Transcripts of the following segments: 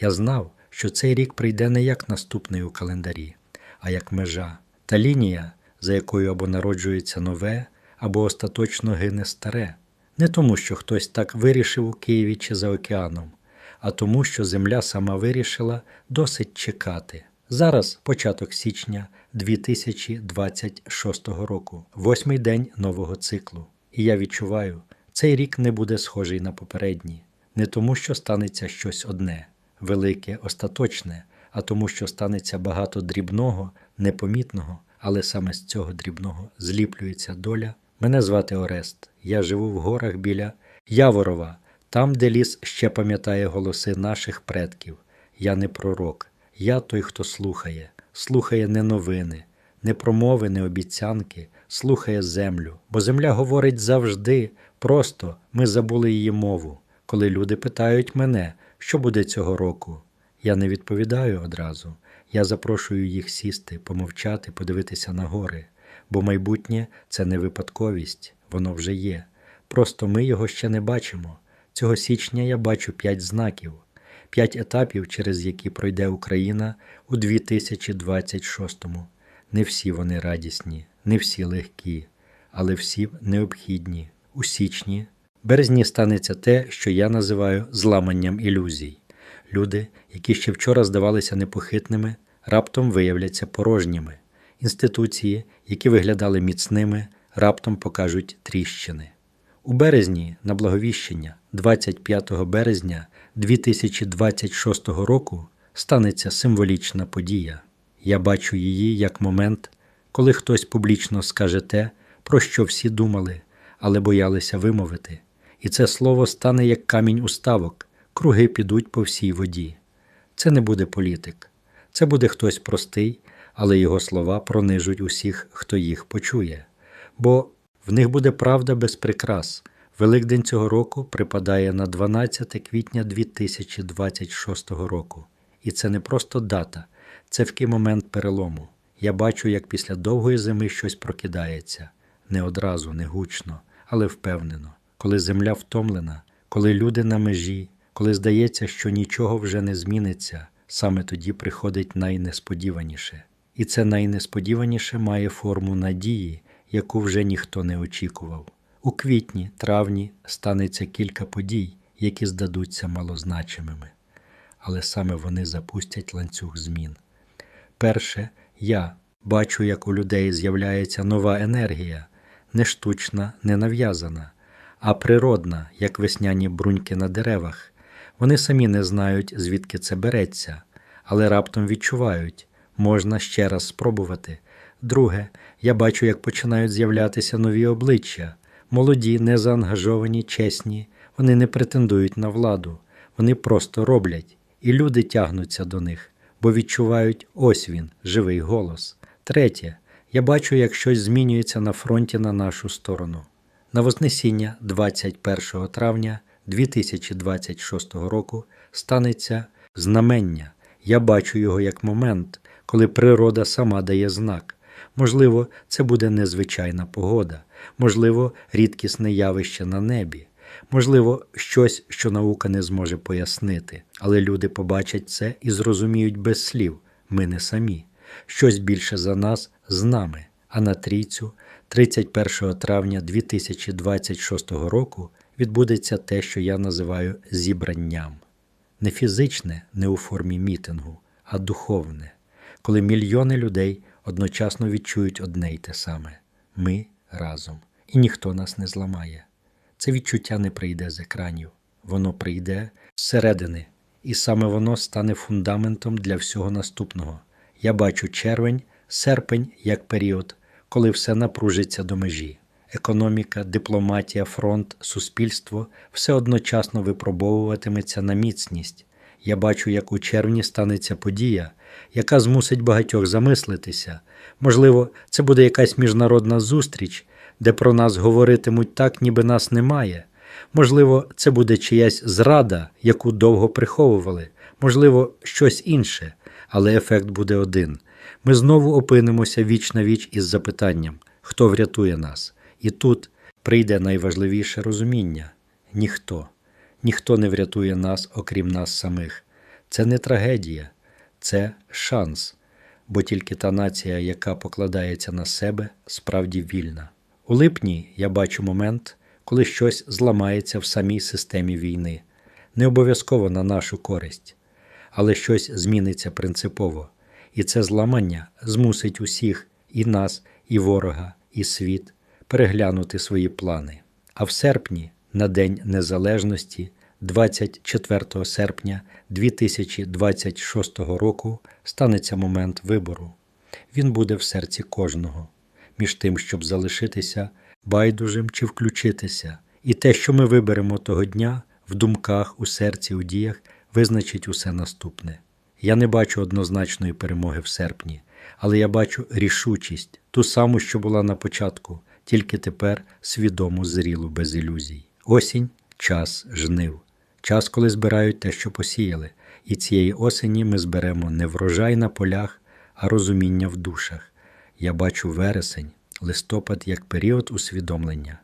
Я знав, що цей рік прийде не як наступний у календарі, а як межа та лінія, за якою або народжується нове, або остаточно гине старе. Не тому, що хтось так вирішив у Києві чи за океаном, а тому, що земля сама вирішила досить чекати. Зараз початок січня 2026 року, восьмий день нового циклу. І я відчуваю, цей рік не буде схожий на попередній, не тому, що станеться щось одне, велике, остаточне, а тому, що станеться багато дрібного, непомітного, але саме з цього дрібного зліплюється доля. Мене звати Орест. Я живу в горах біля Яворова, там, де ліс ще пам'ятає голоси наших предків. Я не пророк, я той, хто слухає, слухає не новини, не промови, не обіцянки, слухає землю. Бо земля говорить завжди, просто ми забули її мову. Коли люди питають мене, що буде цього року, я не відповідаю одразу. Я запрошую їх сісти, помовчати, подивитися на гори, бо майбутнє це не випадковість, воно вже є. Просто ми його ще не бачимо. Цього січня я бачу п'ять знаків, п'ять етапів, через які пройде Україна у 2026-му. Не всі вони радісні, не всі легкі, але всі необхідні. У січні, березні станеться те, що я називаю зламанням ілюзій. Люди, які ще вчора здавалися непохитними, раптом виявляться порожніми. Інституції, які виглядали міцними, раптом покажуть тріщини. У березні на благовіщення, 25 березня 2026 року, станеться символічна подія. Я бачу її як момент, коли хтось публічно скаже те, про що всі думали, але боялися вимовити, і це слово стане як камінь уставок, круги підуть по всій воді. Це не буде політик, це буде хтось простий, але його слова пронижуть усіх, хто їх почує. Бо в них буде правда без прикрас. Великдень цього року припадає на 12 квітня 2026 року. І це не просто дата, це вкий момент перелому. Я бачу, як після довгої зими щось прокидається не одразу, не гучно, але впевнено, коли земля втомлена, коли люди на межі, коли здається, що нічого вже не зміниться, саме тоді приходить найнесподіваніше. І це найнесподіваніше має форму надії, яку вже ніхто не очікував. У квітні, травні станеться кілька подій, які здадуться малозначимими, але саме вони запустять ланцюг змін. Перше, я бачу, як у людей з'являється нова енергія, не штучна, не нав'язана, а природна, як весняні бруньки на деревах. Вони самі не знають, звідки це береться, але раптом відчувають, можна ще раз спробувати. Друге, я бачу, як починають з'являтися нові обличчя, молоді, незаангажовані, чесні, вони не претендують на владу, вони просто роблять, і люди тягнуться до них, бо відчувають ось він, живий голос. Третє, я бачу, як щось змінюється на фронті на нашу сторону. На Вознесіння 21 травня 2026 року станеться знамення. Я бачу його як момент, коли природа сама дає знак. Можливо, це буде незвичайна погода, можливо, рідкісне явище на небі, можливо, щось, що наука не зможе пояснити, але люди побачать це і зрозуміють без слів ми не самі. Щось більше за нас з нами. А на трійцю, 31 травня 2026 року, відбудеться те, що я називаю зібранням. Не фізичне, не у формі мітингу, а духовне, коли мільйони людей одночасно відчують одне й те саме ми разом, і ніхто нас не зламає. Це відчуття не прийде з екранів, воно прийде зсередини, і саме воно стане фундаментом для всього наступного. Я бачу червень, серпень як період, коли все напружиться до межі. Економіка, дипломатія, фронт, суспільство все одночасно випробовуватиметься на міцність. Я бачу, як у червні станеться подія, яка змусить багатьох замислитися. Можливо, це буде якась міжнародна зустріч, де про нас говоритимуть так, ніби нас немає. Можливо, це буде чиясь зрада, яку довго приховували, можливо, щось інше, але ефект буде один. Ми знову опинимося віч на віч із запитанням, хто врятує нас. І тут прийде найважливіше розуміння ніхто, ніхто не врятує нас, окрім нас самих. Це не трагедія, це шанс, бо тільки та нація, яка покладається на себе, справді вільна. У липні я бачу момент, коли щось зламається в самій системі війни, не обов'язково на нашу користь, але щось зміниться принципово, і це зламання змусить усіх і нас, і ворога, і світ переглянути свої плани. А в серпні, на День Незалежності, 24 серпня 2026 року, станеться момент вибору. Він буде в серці кожного, між тим, щоб залишитися байдужим чи включитися. І те, що ми виберемо того дня, в думках, у серці, у діях, визначить усе наступне. Я не бачу однозначної перемоги в серпні, але я бачу рішучість, ту саму, що була на початку, тільки тепер свідому зрілу без ілюзій. Осінь час жнив, час, коли збирають те, що посіяли, і цієї осені ми зберемо не врожай на полях, а розуміння в душах. Я бачу вересень, листопад як період усвідомлення,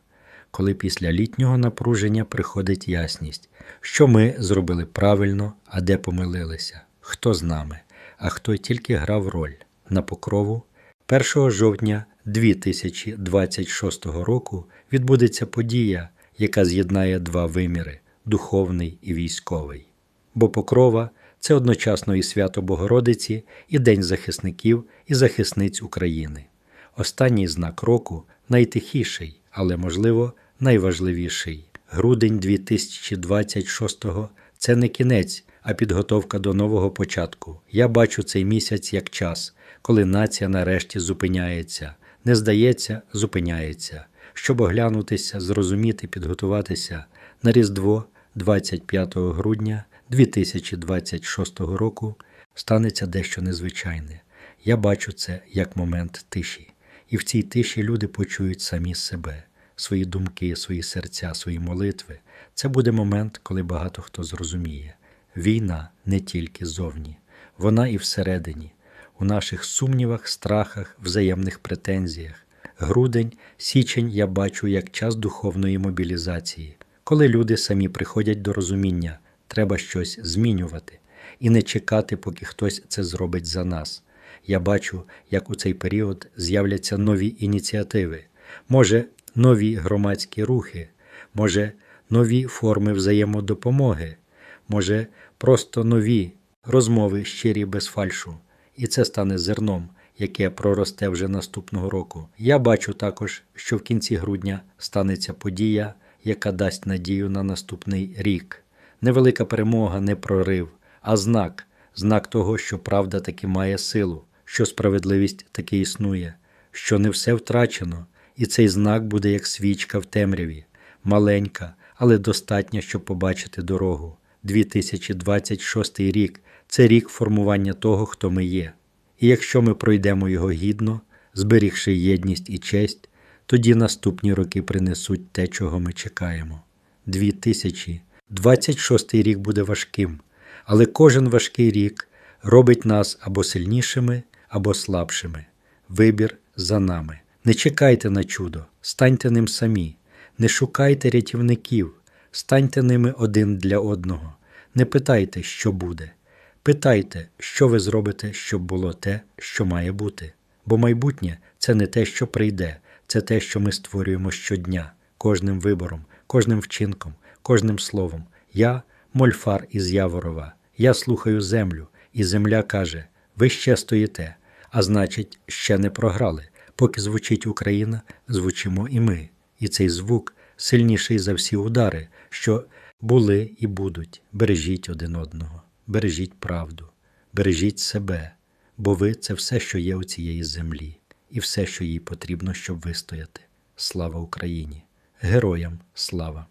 коли після літнього напруження приходить ясність, що ми зробили правильно, а де помилилися, хто з нами, а хто тільки грав роль на покрову. 1 жовтня 2026 року відбудеться подія, яка з'єднає два виміри духовний і військовий. Бо покрова це одночасно і свято Богородиці, і День захисників і захисниць України. Останній знак року найтихіший, але, можливо, найважливіший. Грудень 2026-го – це не кінець, а підготовка до нового початку. Я бачу цей місяць як час, коли нація нарешті зупиняється, не здається, зупиняється, щоб оглянутися, зрозуміти, підготуватися на Різдво 25 грудня 2026 року станеться дещо незвичайне. Я бачу це як момент тиші, і в цій тиші люди почують самі себе, свої думки, свої серця, свої молитви. Це буде момент, коли багато хто зрозуміє. Війна не тільки зовні, вона і всередині, у наших сумнівах, страхах, взаємних претензіях. Грудень, січень я бачу як час духовної мобілізації, коли люди самі приходять до розуміння, треба щось змінювати і не чекати, поки хтось це зробить за нас. Я бачу, як у цей період з'являться нові ініціативи, може, нові громадські рухи, може, нові форми взаємодопомоги, може, просто нові розмови щирі без фальшу, і це стане зерном, яке проросте вже наступного року. Я бачу також, що в кінці грудня станеться подія, яка дасть надію на наступний рік. Невелика перемога, не прорив, а знак, знак того, що правда таки має силу, що справедливість таки існує, що не все втрачено, і цей знак буде як свічка в темряві, маленька, але достатня, щоб побачити дорогу. 2026 рік це рік формування того, хто ми є. І якщо ми пройдемо його гідно, зберігши єдність і честь, тоді наступні роки принесуть те, чого ми чекаємо. 2026 рік буде важким, але кожен важкий рік робить нас або сильнішими, або слабшими. Вибір за нами. Не чекайте на чудо, станьте ним самі, не шукайте рятівників, станьте ними один для одного. Не питайте, що буде. Питайте, що ви зробите, щоб було те, що має бути. Бо майбутнє це не те, що прийде, це те, що ми створюємо щодня, кожним вибором, кожним вчинком, кожним словом. Я мольфар із Яворова, я слухаю землю, і земля каже: ви ще стоїте, а значить, ще не програли. Поки звучить Україна, звучимо і ми. І цей звук сильніший за всі удари, що були і будуть. Бережіть один одного, бережіть правду, бережіть себе, бо ви це все, що є у цієї землі, і все, що їй потрібно, щоб вистояти. Слава Україні! Героям слава!